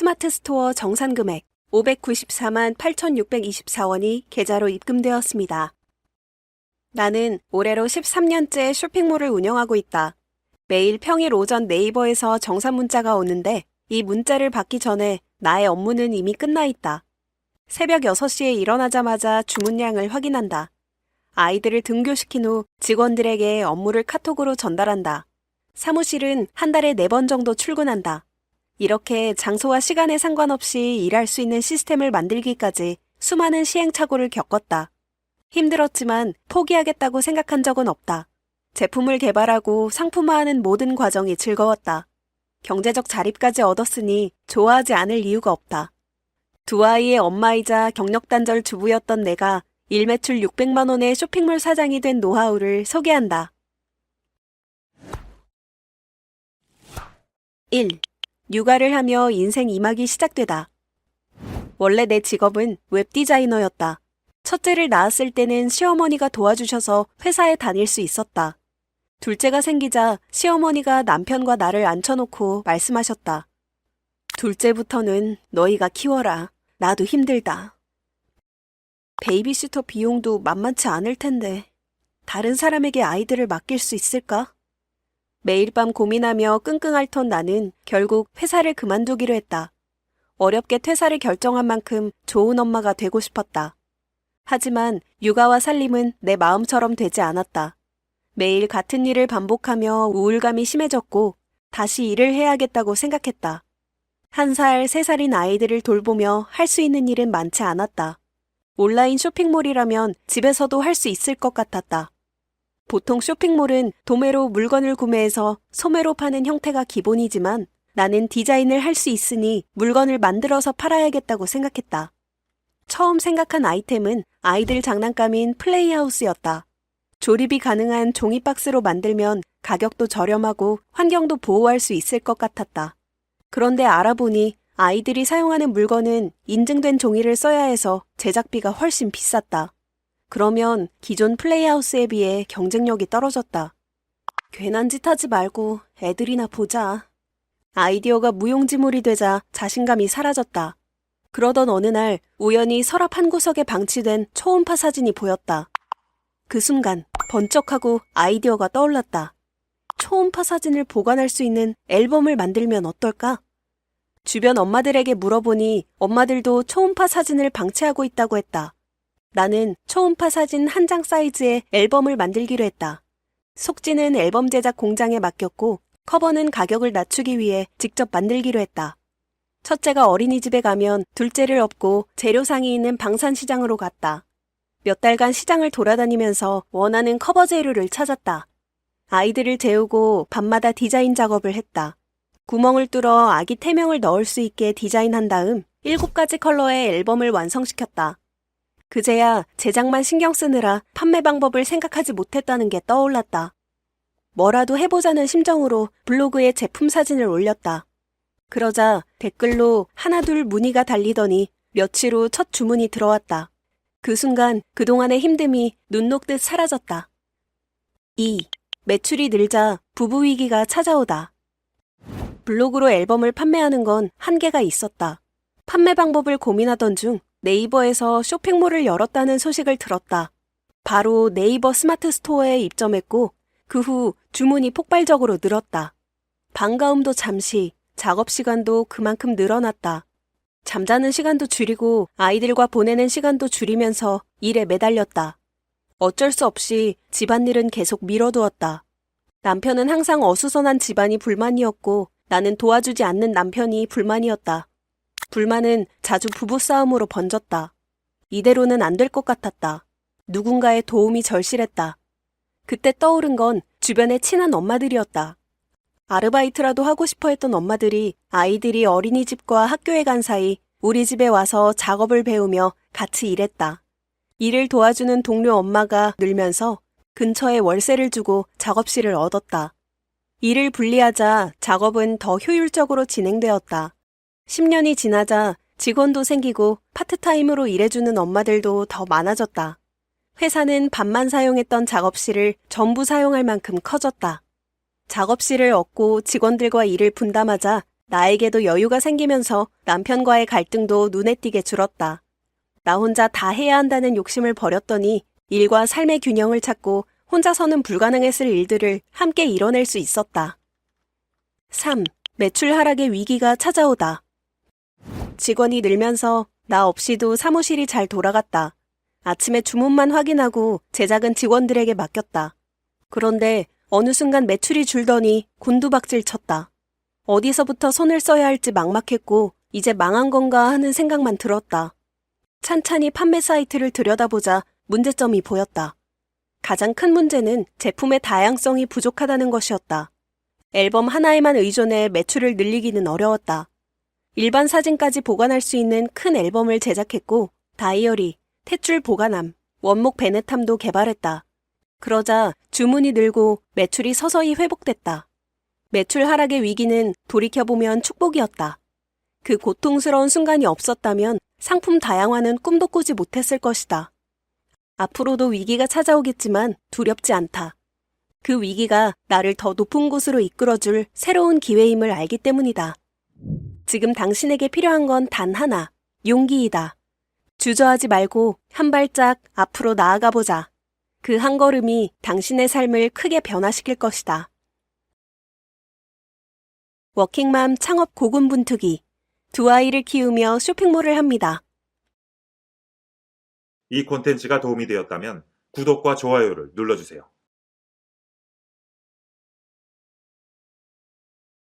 스마트 스토어 정산 금액 594만 8,624원이 계좌로 입금되었습니다. 나는 올해로 13년째 쇼핑몰을 운영하고 있다. 매일 평일 오전 네이버에서 정산 문자가 오는데 이 문자를 받기 전에 나의 업무는 이미 끝나 있다. 새벽 6시에 일어나자마자 주문량을 확인한다. 아이들을 등교시킨 후 직원들에게 업무를 카톡으로 전달한다. 사무실은 한 달에 4번 정도 출근한다. 이렇게 장소와 시간에 상관없이 일할 수 있는 시스템을 만들기까지 수많은 시행착오를 겪었다. 힘들었지만 포기하겠다고 생각한 적은 없다. 제품을 개발하고 상품화하는 모든 과정이 즐거웠다. 경제적 자립까지 얻었으니 좋아하지 않을 이유가 없다. 두 아이의 엄마이자 경력단절 주부였던 내가 일매출 600만 원의 쇼핑몰 사장이 된 노하우를 소개한다. 1. 육아를 하며 인생 2막이 시작되다. 원래 내 직업은 웹디자이너였다. 첫째를 낳았을 때는 시어머니가 도와주셔서 회사에 다닐 수 있었다. 둘째가 생기자 시어머니가 남편과 나를 앉혀놓고 말씀하셨다. 둘째부터는 너희가 키워라. 나도 힘들다. 베이비시터 비용도 만만치 않을 텐데 다른 사람에게 아이들을 맡길 수 있을까? 매일 밤 고민하며 끙끙 앓던 나는 결국 회사를 그만두기로 했다. 어렵게 퇴사를 결정한 만큼 좋은 엄마가 되고 싶었다. 하지만 육아와 살림은 내 마음처럼 되지 않았다. 매일 같은 일을 반복하며 우울감이 심해졌고 다시 일을 해야겠다고 생각했다. 한 살, 세 살인 아이들을 돌보며 할 수 있는 일은 많지 않았다. 온라인 쇼핑몰이라면 집에서도 할 수 있을 것 같았다. 보통 쇼핑몰은 도매로 물건을 구매해서 소매로 파는 형태가 기본이지만 나는 디자인을 할 수 있으니 물건을 만들어서 팔아야겠다고 생각했다. 처음 생각한 아이템은 아이들 장난감인 플레이하우스였다. 조립이 가능한 종이박스로 만들면 가격도 저렴하고 환경도 보호할 수 있을 것 같았다. 그런데 알아보니 아이들이 사용하는 물건은 인증된 종이를 써야 해서 제작비가 훨씬 비쌌다. 그러면 기존 플레이하우스에 비해 경쟁력이 떨어졌다. 괜한 짓 하지 말고 애들이나 보자. 아이디어가 무용지물이 되자 자신감이 사라졌다. 그러던 어느 날 우연히 서랍 한 구석에 방치된 초음파 사진이 보였다. 그 순간 번쩍하고 아이디어가 떠올랐다. 초음파 사진을 보관할 수 있는 앨범을 만들면 어떨까? 주변 엄마들에게 물어보니 엄마들도 초음파 사진을 방치하고 있다고 했다. 나는 초음파 사진 한 장 사이즈의 앨범을 만들기로 했다. 속지는 앨범 제작 공장에 맡겼고 커버는 가격을 낮추기 위해 직접 만들기로 했다. 첫째가 어린이집에 가면 둘째를 업고 재료상이 있는 방산시장으로 갔다. 몇 달간 시장을 돌아다니면서 원하는 커버 재료를 찾았다. 아이들을 재우고 밤마다 디자인 작업을 했다. 구멍을 뚫어 아기 태명을 넣을 수 있게 디자인한 다음 7가지 컬러의 앨범을 완성시켰다. 그제야 제작만 신경 쓰느라 판매 방법을 생각하지 못했다는 게 떠올랐다. 뭐라도 해보자는 심정으로 블로그에 제품 사진을 올렸다. 그러자 댓글로 하나둘 문의가 달리더니 며칠 후 첫 주문이 들어왔다. 그 순간 그동안의 힘듦이 눈 녹듯 사라졌다. 2. 매출이 늘자 부부 위기가 찾아오다. 블로그로 앨범을 판매하는 건 한계가 있었다. 판매 방법을 고민하던 중 네이버에서 쇼핑몰을 열었다는 소식을 들었다. 바로 네이버 스마트 스토어에 입점했고 그 후 주문이 폭발적으로 늘었다. 반가움도 잠시, 작업 시간도 그만큼 늘어났다. 잠자는 시간도 줄이고 아이들과 보내는 시간도 줄이면서 일에 매달렸다. 어쩔 수 없이 집안일은 계속 미뤄두었다. 남편은 항상 어수선한 집안이 불만이었고 나는 도와주지 않는 남편이 불만이었다. 불만은 자주 부부싸움으로 번졌다. 이대로는 안 될 것 같았다. 누군가의 도움이 절실했다. 그때 떠오른 건 주변의 친한 엄마들이었다. 아르바이트라도 하고 싶어 했던 엄마들이 아이들이 어린이집과 학교에 간 사이 우리 집에 와서 작업을 배우며 같이 일했다. 일을 도와주는 동료 엄마가 늘면서 근처에 월세를 주고 작업실을 얻었다. 일을 분리하자 작업은 더 효율적으로 진행되었다. 10년이 지나자 직원도 생기고 파트타임으로 일해주는 엄마들도 더 많아졌다. 회사는 반만 사용했던 작업실을 전부 사용할 만큼 커졌다. 작업실을 얻고 직원들과 일을 분담하자 나에게도 여유가 생기면서 남편과의 갈등도 눈에 띄게 줄었다. 나 혼자 다 해야 한다는 욕심을 버렸더니 일과 삶의 균형을 찾고 혼자서는 불가능했을 일들을 함께 이뤄낼 수 있었다. 3. 매출 하락의 위기가 찾아오다. 직원이 늘면서 나 없이도 사무실이 잘 돌아갔다. 아침에 주문만 확인하고 제작은 직원들에게 맡겼다. 그런데 어느 순간 매출이 줄더니 곤두박질 쳤다. 어디서부터 손을 써야 할지 막막했고 이제 망한 건가 하는 생각만 들었다. 찬찬히 판매 사이트를 들여다보자 문제점이 보였다. 가장 큰 문제는 제품의 다양성이 부족하다는 것이었다. 앨범 하나에만 의존해 매출을 늘리기는 어려웠다. 일반 사진까지 보관할 수 있는 큰 앨범을 제작했고 다이어리, 탯줄 보관함, 원목 베네탐도 개발했다. 그러자 주문이 늘고 매출이 서서히 회복됐다. 매출 하락의 위기는 돌이켜보면 축복이었다. 그 고통스러운 순간이 없었다면 상품 다양화는 꿈도 꾸지 못했을 것이다. 앞으로도 위기가 찾아오겠지만 두렵지 않다. 그 위기가 나를 더 높은 곳으로 이끌어줄 새로운 기회임을 알기 때문이다. 지금 당신에게 필요한 건 단 하나, 용기이다. 주저하지 말고 한 발짝 앞으로 나아가 보자. 그 한 걸음이 당신의 삶을 크게 변화시킬 것이다. 워킹맘 창업 고군분투기. 두 아이를 키우며 쇼핑몰을 합니다. 이 콘텐츠가 도움이 되었다면 구독과 좋아요를 눌러주세요.